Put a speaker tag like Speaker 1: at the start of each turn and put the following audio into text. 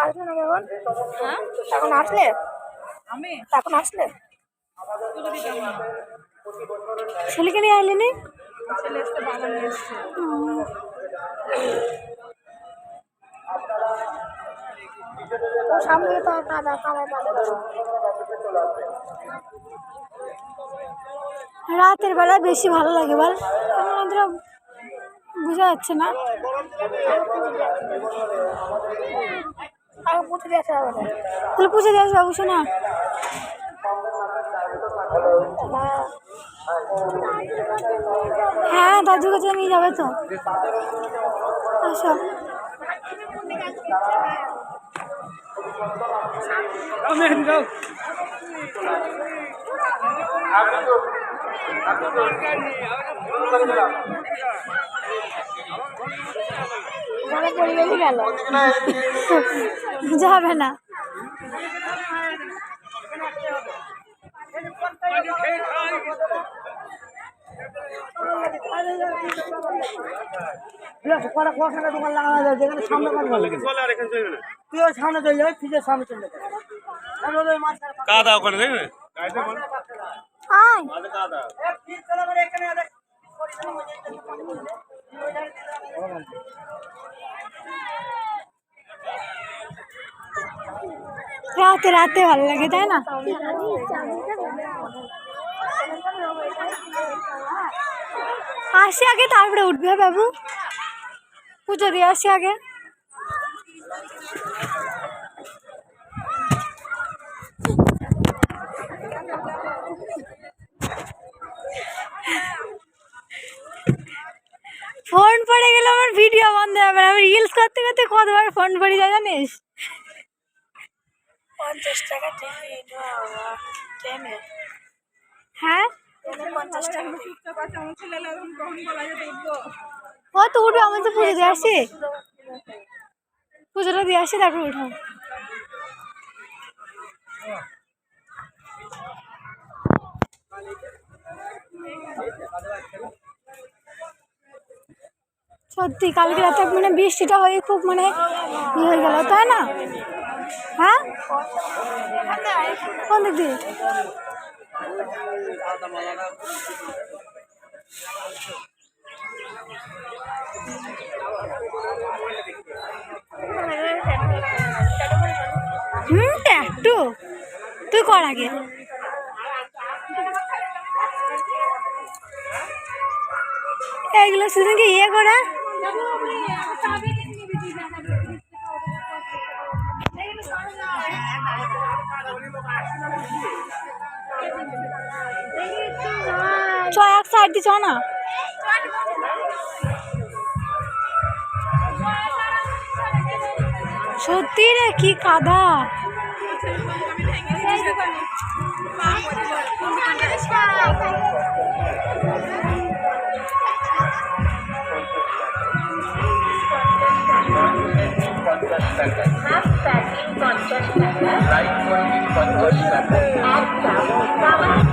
Speaker 1: আসবে না এখন এখন আসলে?
Speaker 2: আমি
Speaker 1: এখন আসলে। ছেলেকে নিয়ে আইলেনি
Speaker 2: ছেলে এসছে বাবা নিয়ে এসছে
Speaker 1: সামনে তো কাদা কাদা কাদা। রাতের বেলা বেশি ভালো লাগে বল? এখন অতটা বোঝা যাচ্ছে না। তাহলে পুষে দিয়ে আসবে অবশ্য না। হ্যাঁ দাদুর কাছে নিয়ে যাবে তো। আসো। যাবে না
Speaker 3: দোকান লাগানো যায় যেখানে সামনে তুই সামনে চলে যাবে ফ্রিজের সামনে চলে যাবে।
Speaker 4: কাদা ওখানে দেখবে
Speaker 1: আয়
Speaker 3: এ, ফ্রিজ চলে গেলে এখানে দেখ।
Speaker 1: রাতে রাতে ভালো লাগে তাই না আসি আগে তারপরে উঠবে হ্যাঁ বাবু পুজো দিয়ে আসি আগে ফোন পড়ে গেলে আমার ভিডিও বন্ধ হবে আমি রিলস করতে করতে কতবার ফোন পড়ে যায় জানিস? পঞ্চাশ টাকা ট্রেনে হ্যাঁ?
Speaker 2: আছে আমার
Speaker 1: ও তো উঠবে আমি তো পুজো দিয়ে আসি পুজোটা দিয়ে আসি তারপর উঠো। সত্যি, কালকে রাতে মানে বৃষ্টিটা হয়ে খুব মানে ইয়ে হয়ে গেল, তাই না? হ্যাঁ? কোন দিক দিয়ে? হুম একটু তুই কর আগে। এইগুলো সেদিনকে ইয়ে করা। চ এক সাইড দিয়ে চ সত্যি রে কি কাদা।
Speaker 5: Half-fat, inconscious, Right-wing, inconscious, Half-fat,